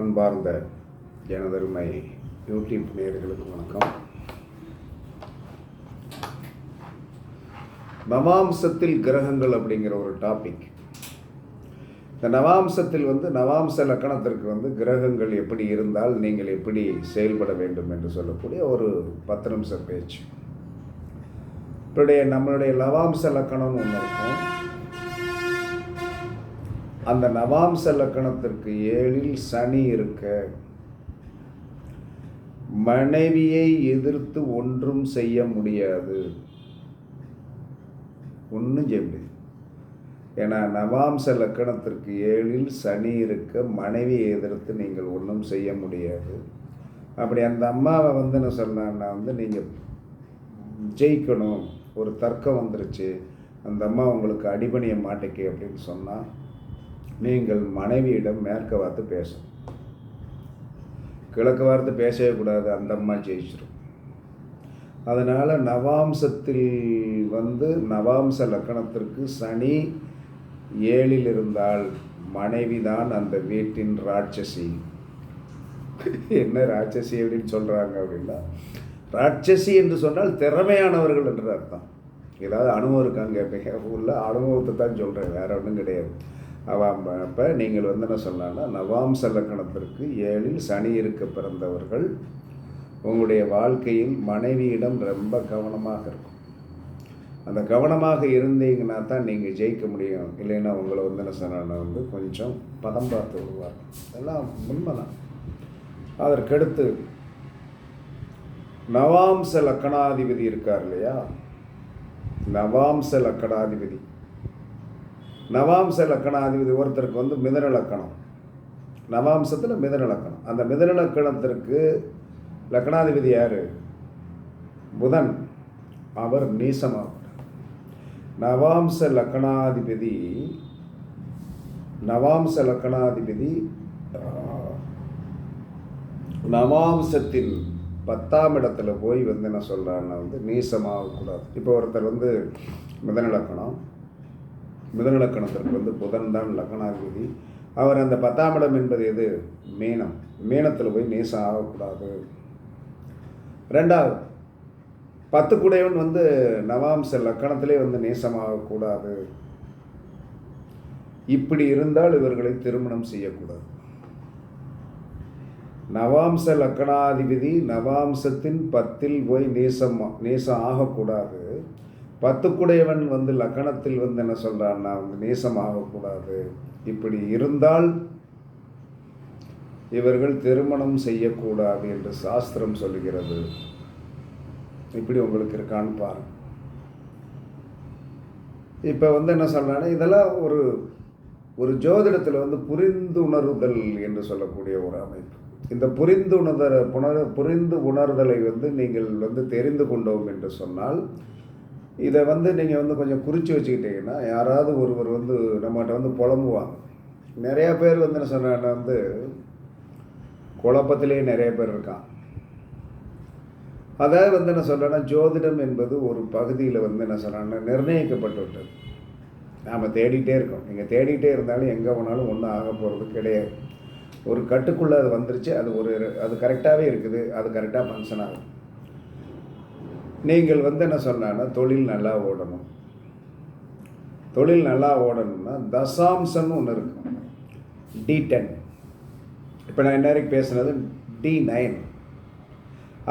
அன்பார்ந்த எனதருமை யூடியூப் நேயர்களுக்கு வணக்கம். நவாம்சத்தில் கிரகங்கள் அப்படிங்கிற ஒரு டாபிக் இந்த நவாம்சத்தில் வந்து நவாம்ச லக்கணத்திற்கு வந்து கிரகங்கள் எப்படி இருந்தால் நீங்கள் எப்படி செயல்பட வேண்டும் என்று சொல்லக்கூடிய ஒரு பத்து நிமிஷம் பேச்சு. இப்படைய நம்மளுடைய நவாம்ச லக்கணம்னு ஒன்று இருக்கும். அந்த நவாம்ச லக்கணத்திற்கு ஏழில் சனி இருக்க மனைவியை எதிர்த்து ஒன்றும் செய்ய முடியாது. ஒன்றும் செய்ய முடியாது. ஏன்னா நவாம்ச லக்கணத்திற்கு ஏழில் சனி இருக்க மனைவியை எதிர்த்து நீங்கள் ஒன்றும் செய்ய முடியாது. அப்படி அந்த அம்மாவை வந்து என்ன சொன்னான்னா வந்து நீங்கள் ஜெயிக்கணும். ஒரு தர்க்கம் வந்துருச்சு. அந்த அம்மா உங்களுக்கு அடிபணிய மாட்டேக்கு அப்படின்னு சொன்னால் நீங்கள் மனைவியிடம் மேற்க பார்த்து பேசணும். கிழக்கு வார்த்தை பேசவே கூடாது அந்த அம்மா ஜெயிச்சிடும் அதனால் நவாம்சத்தில் வந்து நவாம்ச லக்கணத்திற்கு சனி ஏழில் இருந்தால் மனைவி தான் அந்த வீட்டின் ராட்சசி. என்ன ராட்சசி அப்படின்னு சொல்கிறாங்க அப்படின்னா ராட்சசி என்று சொன்னால் திறமையானவர்கள் என்று அர்த்தம். ஏதாவது அனுபவம் இருக்காங்க மிக உள்ள அனுபவத்தை தான் சொல்கிறேன் வேற ஒன்றும் கிடையாது. அப்போ நீங்கள் வந்து என்ன சொல்லலாம்னா நவாம்ச லக்கணத்திற்கு ஏழில் சனி இருக்க பிறந்தவர்கள் உங்களுடைய வாழ்க்கையில் மனைவியிடம் ரொம்ப கவனமாக இருக்கும். அந்த கவனமாக இருந்தீங்கன்னா தான் நீங்கள் ஜெயிக்க முடியும். இல்லைன்னா உங்களை வந்து என்ன சொன்னால் வந்து கொஞ்சம் பதம் பார்த்து விடுவார். அதெல்லாம் உண்மைதான். அதற்கடுத்து நவாம்ச லக்கணாதிபதி இருக்கார் இல்லையா? நவாம்ச லக்கணாதிபதி நவாம்ச லக்கணாதிபதி ஒருத்தருக்கு வந்து மிதன லக்கணம். நவாம்சத்தில் மிதன லக்கணம். அந்த மிதன லக்கணத்திற்கு லக்கணாதிபதி யார்? புதன். அவர் நீசமாகிறார் நவாம்ச லக்கணாதிபதி நவாம்ச லக்கணாதிபதி நவாம்சத்தின் பத்தாம் இடத்துல போய் வந்து என்ன சொல்கிறாருன்னா வந்து நீசமாகக்கூடாது இப்போ ஒருத்தர் வந்து மிதன லக்கணம். மிதனலக்கணத்திற்கு வந்து புதன் தான் லக்கணாதிபதி அவர் அந்த பத்தாம் இடம் என்பது எது? மீனம். மீனத்தில் போய் நீசம் ஆகக்கூடாது. ரெண்டாவது பத்து குடையவன் வந்து நவாம்ச லக்கணத்திலே வந்து நேசமாகக்கூடாது இப்படி இருந்தால் இவர்களை திருமணம் செய்யக்கூடாது. நவாம்ச லக்கணாதிபதி நவாம்சத்தின் பத்தில் போய் நேசம் நேசம் ஆகக்கூடாது. பத்துக்குடையவன் வந்து லக்கணத்தில் வந்து என்ன சொல்கிறான்னா வந்து நேசமாகக்கூடாது. இப்படி இருந்தால் இவர்கள் திருமணம் செய்யக்கூடாது என்று சாஸ்திரம் சொல்கிறது இப்படி உங்களுக்கு இருக்கான்னு பாருங்க. இப்போ வந்து என்ன சொல்கிறாங்கன்னா இதெல்லாம் ஒரு ஒரு ஜோதிடத்தில் வந்து புரிந்துணர்தல் என்று சொல்லக்கூடிய ஒரு அமைப்பு. இந்த புரிந்து உணர்தல் புணர் புரிந்து உணர்தலை வந்து நீங்கள் வந்து தெரிந்து கொண்டோம் என்று சொன்னால் இதை வந்து நீங்கள் வந்து கொஞ்சம் குறித்து வச்சுக்கிட்டீங்கன்னா யாராவது ஒருவர் வந்து நம்மகிட்ட வந்து புலம்புவாங்க. நிறையா பேர் வந்து என்ன சொன்னா வந்து குழப்பத்திலேயே நிறைய பேர் இருக்கான் அதாவது வந்து என்ன சொல்கிறேன்னா ஜோதிடம் என்பது ஒரு பகுதியில் வந்து என்ன சொல்கிறேன்னா நிர்ணயிக்கப்பட்டு விட்டது நாம் தேடிட்டே இருக்கோம். நீங்கள் தேடிட்டே இருந்தாலும் எங்கே போனாலும் ஒன்றும் ஆக போகிறது கிடையாது. ஒரு கட்டுக்குள்ளே அது வந்துருச்சு அது ஒரு அது கரெக்டாகவே இருக்குது அது கரெக்டாக ஃபங்க்ஷன் ஆகும் நீங்கள் வந்து என்ன சொன்னான்னா தொழில் நல்லா ஓடணும். தொழில் நல்லா ஓடணும்னா தசாம்சம்னு ஒன்று இருக்கும். டி டென் இப்போ நான் என்ன வரைக்கும் பேசுனது டி நைன்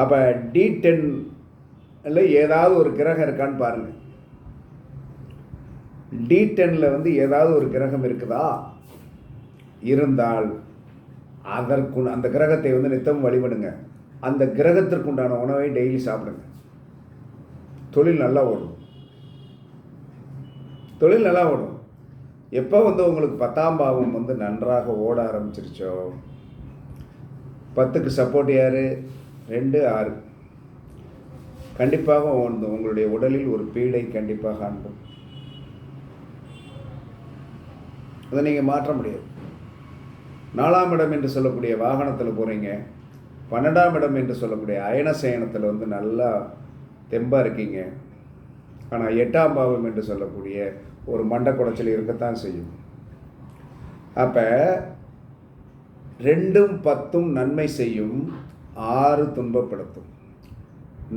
அப்போ டி டென்னில் ஏதாவது ஒரு கிரகம் இருக்கான்னு பாருங்கள் டி டென்னில் வந்து ஏதாவது ஒரு கிரகம் இருக்குதா? இருந்தால் அதற்கு அந்த கிரகத்தை வந்து நித்தம் வழிபடுங்க. அந்த கிரகத்திற்குண்டான உணவை டெய்லி சாப்பிடுங்க. தொழில் நல்லா ஓடும் தொழில் நல்லா ஓடும் எப்போ வந்து உங்களுக்கு பத்தாம் பாவம் வந்து நன்றாக ஓட ஆரம்பிச்சிருச்சோ? பத்துக்கு சப்போர்ட் யார்? ரெண்டு ஆறு. கண்டிப்பாக வந்து உங்களுடைய உடலில் ஒரு பீடை கண்டிப்பாக அனுப்பும் அதை நீங்கள் மாற்ற முடியாது. நாலாம் இடம் என்று சொல்லக்கூடிய வாகனத்தில் போகிறீங்க பன்னெண்டாம் இடம் என்று சொல்லக்கூடிய அயன சயனத்தில் வந்து நல்லா தெம்பாக இருக்கீங்க. ஆனால் எட்டாம் பாவம் என்று சொல்லக்கூடிய ஒரு மண்டை குடைச்சல் இருக்கத்தான் செய்யும். அப்போ ரெண்டும் பத்தும் நன்மை செய்யும் ஆறு துன்பப்படுத்தும்.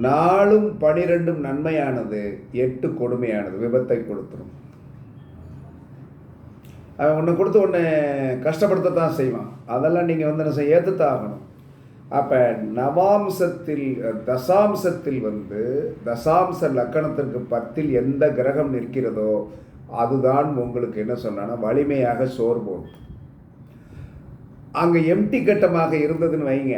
நாலும் பனிரெண்டும் நன்மையானது எட்டு கொடுமையானது விபத்தை கொடுத்துரும். அவன் ஒன்று கொடுத்து உன்னை கஷ்டப்படுத்தத்தான் செய்வான். அதெல்லாம் நீங்கள் வந்து என்ன செய்ய ஏற்றுத்தான் ஆகணும். அப்போ நவாம்சத்தில் தசாம்சத்தில் வந்து தசாம்ச லக்கணத்திற்கு பத்தில் எந்த கிரகம் நிற்கிறதோ அதுதான் உங்களுக்கு என்ன சொன்னான்னா வலிமையாக சோர்வோம் அங்கே எம்டி கட்டமாக இருந்ததுன்னு வைங்க.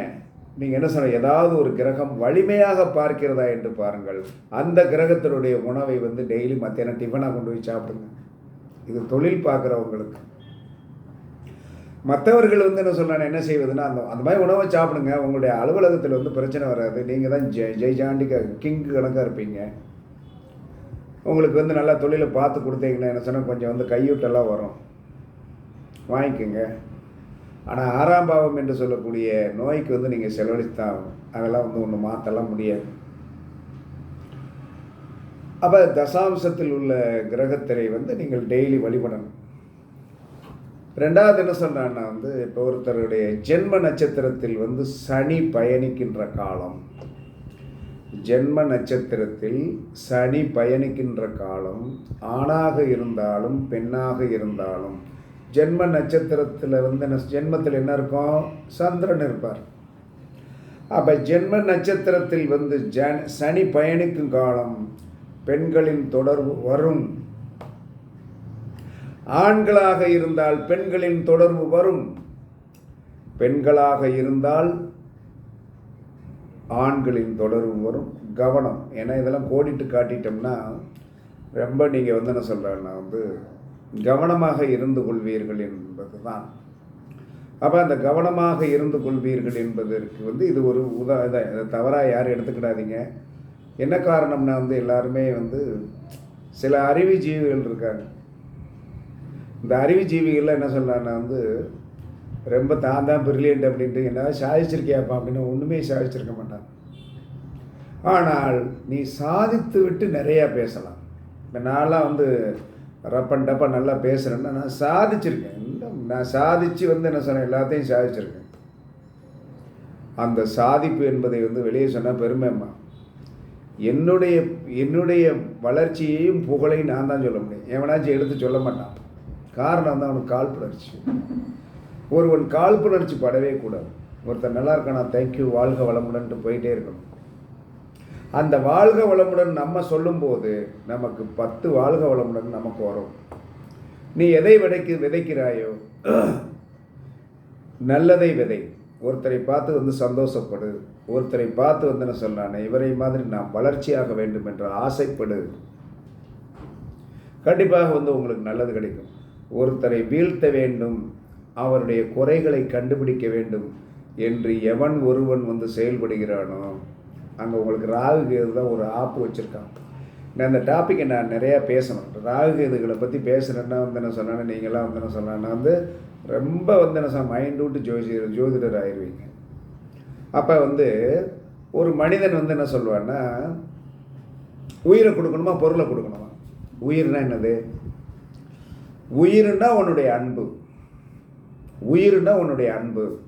நீங்கள் என்ன சொன்ன ஏதாவது ஒரு கிரகம் வலிமையாக பார்க்கிறதா என்று பாருங்கள். அந்த கிரகத்தினுடைய உணவை வந்து டெய்லி மத்தியானம் டிஃபனாக கொண்டு போய் சாப்பிடுங்க. இது தொழில் பார்க்குறவங்களுக்கு. மற்றவர்கள் வந்து என்ன சொல்கிறாங்க என்ன செய்வதுன்னா அந்த அந்த மாதிரி உணவை சாப்பிடுங்க. உங்களுடைய அலுவலகத்தில் வந்து பிரச்சனை வராது. நீங்கள் தான் ஜெய் ஜெய் ஜாண்டிக்க கிங்கு கணக்காக இருப்பீங்க. உங்களுக்கு வந்து நல்லா தொழிலை பார்த்து கொடுத்தீங்கன்னா என்ன சொன்னால் கொஞ்சம் வந்து கையூட்டெல்லாம் வரும். வாங்கிக்கோங்க. ஆனால் ஆறாம் பாவம் என்று சொல்லக்கூடிய நோய்க்கு வந்து நீங்கள் செலவழித்தான் அதெல்லாம் வந்து ஒன்று மாற்றலாம் முடியாது. அப்போ தசாம்சத்தில் உள்ள கிரகத்திரை வந்து நீங்கள் டெய்லி வழிபடணும். ரெண்டாவது என்ன சொல்கிறான்னா வந்து இப்போ ஒருத்தருடைய ஜென்ம நட்சத்திரத்தில் வந்து சனி பயணிக்கின்ற காலம். ஜென்ம நட்சத்திரத்தில் சனி பயணிக்கின்ற காலம் ஆணாக இருந்தாலும் பெண்ணாக இருந்தாலும் ஜென்ம நட்சத்திரத்தில் வந்து என்ன ஜென்மத்தில் என்ன இருக்கும்? சந்திரன் இருப்பார். அப்போ ஜென்ம நட்சத்திரத்தில் வந்து ஜன் சனி பயணிக்கும் காலம் பெண்களின் தொடர்பு வரும். ஆண்களாக இருந்தால் பெண்களின் தொடர்பு வரும். பெண்களாக இருந்தால் ஆண்களின் தொடர்பு வரும். கவனம். ஏன்னா இதெல்லாம் கோடிட்டு காட்டிட்டோம்னா ரொம்ப நீங்கள் வந்து என்ன சொல்கிறேன்னா வந்து கவனமாக இருந்து கொள்வீர்கள் என்பது தான் அப்போ அந்த கவனமாக இருந்து கொள்வீர்கள் என்பதற்கு வந்து இது ஒரு உதா இதை தவறாக யாரும் எடுத்துக்கிடாதீங்க. என்ன காரணம்னா வந்து எல்லாருமே வந்து சில அறிவு ஜீவிகள் இருக்காங்க. இந்த அறிவுஜீவிகள்லாம் என்ன சொல்லலாம்னா வந்து ரொம்ப தான் தான் பிரில்லியன்ட் அப்படின்ட்டு என்ன சாதிச்சிருக்கியாப்பா அப்படின்னு ஒன்றுமே சாதிச்சிருக்க மாட்டான். ஆனால் நீ சாதித்து விட்டு நிறையா பேசலாம். இப்போ நான்லாம் வந்து ரப்பன் டப்பா நல்லா பேசுகிறேன்னா நான் சாதிச்சிருக்கேன். நான் சாதித்து வந்து என்ன சொன்னேன்? எல்லாத்தையும் சாதிச்சிருக்கேன். அந்த சாதிப்பு என்பதை வந்து வெளியே சொன்னால் பெருமைம்மா என்னுடைய என்னுடைய வளர்ச்சியையும் புகழையும் நான் தான் சொல்ல முடியும். எவனாச்சும் எடுத்து சொல்ல மாட்டான். காரணம் தான் அவனுக்கு காழ்ப்புணர்ச்சி ஒருவன் காழ்ப்புணர்ச்சி படவே கூடாது. ஒருத்தர் நல்லா இருக்கானா தேங்க்யூ வாழ்க வளமுடன்ட்டு போயிட்டே இருக்கணும். அந்த வாழ்க வளமுடன் நம்ம சொல்லும்போது நமக்கு பத்து வாழ்க வளமுடன் நமக்கு வரும். நீ எதை விதைக்கு விதைக்கிறாயோ நல்லதை விதை. ஒருத்தரை பார்த்து வந்து சந்தோஷப்படு. ஒருத்தரை பார்த்து வந்து என்ன சொன்னானே இவரை மாதிரி நாம் வளர்ச்சியாக வேண்டும் என்று ஆசைப்படு. கண்டிப்பாக வந்து உங்களுக்கு நல்லது கிடைக்கும். ஒருத்தரை வீழ்த்த வேண்டும் அவருடைய குறைகளை கண்டுபிடிக்க வேண்டும் என்று எவன் ஒருவன் வந்து செயல்படுகிறானோ அங்கே உங்களுக்கு ராகு கேது தான் ஒரு ஆப்பு வச்சுருக்கான் நான் அந்த டாப்பிக்கை நான் நிறையா பேசணும். ராகு கேதுகளை பற்றி பேசுகிறேன்னா வந்து என்ன சொன்னேன்னா நீங்களாம் வந்து என்ன சொன்னேன்னா வந்து ரொம்ப வந்து என்ன சொன்ன மைண்ட் விட்டு ஜோதிடர் ஜோதிடர் ஆயிடுவீங்க அப்போ வந்து ஒரு மனிதன் வந்து என்ன சொல்லுவான்னா உயிரை கொடுக்கணுமா பொருளை கொடுக்கணுமா? உயிர்னா என்னது? உயிர்னா உன்னுடைய அன்பு. உயிர்னா உன்னுடைய அன்பு.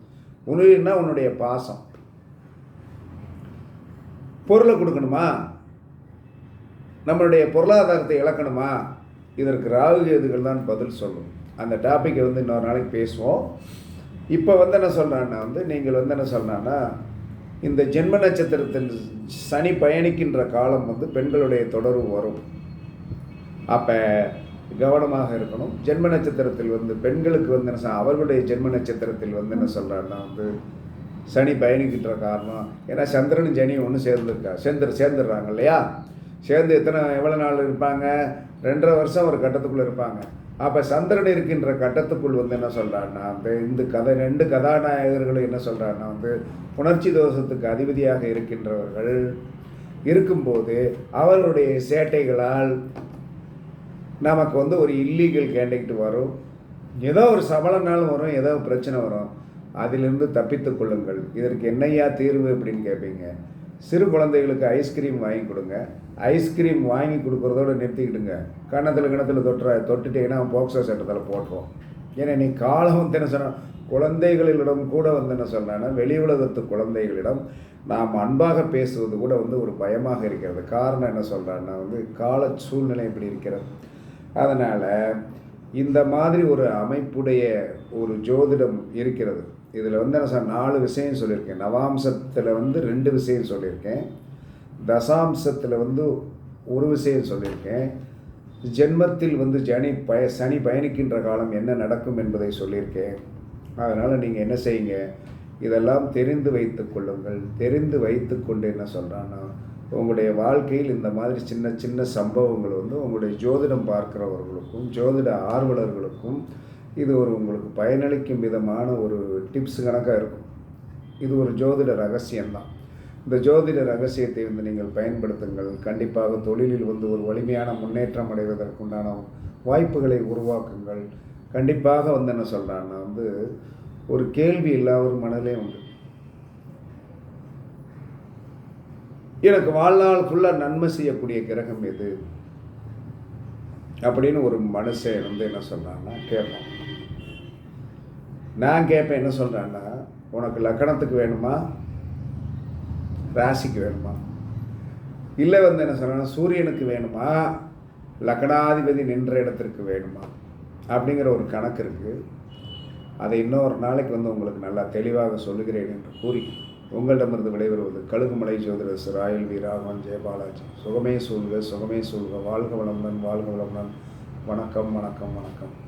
உயிர்னா உன்னுடைய பாசம். பொருளை கொடுக்கணுமா? நம்மளுடைய பொருளாதாரத்தை இழக்கணுமா? இதற்கு ராகு கேதுகள் தான் பதில் சொல்லும். அந்த டாப்பிக்கை வந்து இன்னொரு நாளைக்கு பேசுவோம். இப்போ வந்து என்ன சொல்கிறான்னா வந்து நீங்கள் வந்து என்ன சொல்கிறான்னா இந்த ஜென்ம நட்சத்திரத்தில் சனி பயணிக்கின்ற காலம் வந்து பெண்களுடைய தொடர்பு வரும். அப்போ கவனமாக இருக்கணும். ஜென்ம நட்சத்திரத்தில் வந்து பெண்களுக்கு வந்து என்ன அவர்களுடைய ஜென்ம நட்சத்திரத்தில் வந்து என்ன சொல்கிறாருன்னா வந்து சனி பயணிக்கின்ற காரணம். ஏன்னா சந்திரனும் சனியும் ஒன்று சேர்ந்துருக்கா சேர்ந்து சேர்ந்துடுறாங்க இல்லையா? சேர்ந்து எத்தனை எவ்வளோ நாள் இருப்பாங்க? ரெண்டரை வருஷம் ஒரு கட்டத்துக்குள்ளே இருப்பாங்க. அப்போ சந்திரன் இருக்கின்ற கட்டத்துக்குள் வந்து என்ன சொல்கிறான்னா அந்த இந்த கதை ரெண்டு கதாநாயகர்களும் என்ன சொல்கிறான்னா வந்து புணர்ச்சி தோஷத்துக்கு அதிபதியாக இருக்கின்றவர்கள் இருக்கும்போது அவர்களுடைய சேட்டைகளால் நமக்கு வந்து ஒரு இல்லீகல் கேண்டக்ட் வரும். ஏதோ ஒரு சபலனாலும் வரும் ஏதோ ஒரு பிரச்சனை வரும். அதிலிருந்து தப்பித்து கொள்ளுங்கள். இதற்கு என்னையா தீர்வு அப்படின்னு கேட்பீங்க சிறு குழந்தைகளுக்கு ஐஸ்கிரீம் வாங்கி கொடுங்க. ஐஸ்கிரீம் வாங்கி கொடுக்குறதோட நிறுத்திக்கிடுங்க. கன்னத்தில் கிணத்துல தொட்டுற தொட்டுட்டீங்கன்னா போக்சோ சட்டத்தில் போட்டுருவோம் ஏன்னா நீ காலம் வந்து என்ன சொன்ன குழந்தைகளிடம் கூட வந்து என்ன சொல்கிறேன்னா வெளி உலகத்து குழந்தைகளிடம் நாம் அன்பாக பேசுவது கூட வந்து ஒரு பயமாக இருக்கிறது. காரணம் என்ன சொல்கிறான்னா வந்து கால சூழ்நிலை இப்படி இருக்கிறது? அதனால் இந்த மாதிரி ஒரு அமைப்புடைய ஒரு ஜோதிடம் இருக்கிறது. இதில் வந்து நான் சார் நாலு விஷயம் சொல்லியிருக்கேன். நவாம்சத்தில் வந்து ரெண்டு விஷயம் சொல்லியிருக்கேன். தசாம்சத்தில் வந்து ஒரு விஷயம் சொல்லியிருக்கேன். ஜென்மத்தில் வந்து ஜனி பய சனி பயணிக்கின்ற காலம் என்ன நடக்கும் என்பதை சொல்லியிருக்கேன். அதனால் நீங்கள் என்ன செய்யுங்க? இதெல்லாம் தெரிந்து வைத்து கொள்ளுங்கள். தெரிந்து வைத்து கொண்டு என்ன சொல்கிறான்னா உங்களுடைய வாழ்க்கையில் இந்த மாதிரி சின்ன சின்ன சம்பவங்கள் வந்து உங்களுடைய ஜோதிடம் பார்க்குறவர்களுக்கும் ஜோதிட ஆர்வலர்களுக்கும் இது ஒரு உங்களுக்கு பயனளிக்கும் விதமான ஒரு டிப்ஸ் கணக்காக இருக்கும். இது ஒரு ஜோதிட ரகசியம்தான். இந்த ஜோதிட ரகசியத்தை வந்து நீங்கள் பயன்படுத்துங்கள். கண்டிப்பாக தொழிலில் வந்து ஒரு வலிமையான முன்னேற்றம் அடைவதற்குண்டான வாய்ப்புகளை உருவாக்குங்கள். கண்டிப்பாக வந்து என்ன சொல்கிறான்னா வந்து ஒரு கேள்வி இல்லாத ஒரு மனதிலே உண்டு. எனக்கு வாழ்நாள் ஃபுல்லாக நன்மை செய்யக்கூடிய கிரகம் எது? அப்படின்னு ஒரு மனுஷன் வந்து என்ன சொல்கிறான்னா கேட்பான். நான் கேட்பேன் என்ன சொல்கிறேன்னா உனக்கு லக்கணத்துக்கு வேணுமா? ராசிக்கு வேணுமா? இல்லை வந்து என்ன சொல்கிறேன்னா சூரியனுக்கு வேணுமா? லக்கணாதிபதி நின்ற இடத்திற்கு வேணுமா? அப்படிங்கிற ஒரு கணக்கு இருக்குது அதை இன்னொரு நாளைக்கு வந்து உங்களுக்கு நல்லா தெளிவாக சொல்லுகிறேன் என்று கூறி உங்களிடமிருந்து விடைபெறுவது கழுகுமலை ஜோதிடர் ராயல் வி ராகவன் ஜெயபாலாஜி. சுகமே சூழ்க சுகமே சூழ்க. வாழ்க வளமுடன் வாழ்க வளமுடன். வணக்கம் வணக்கம் வணக்கம்.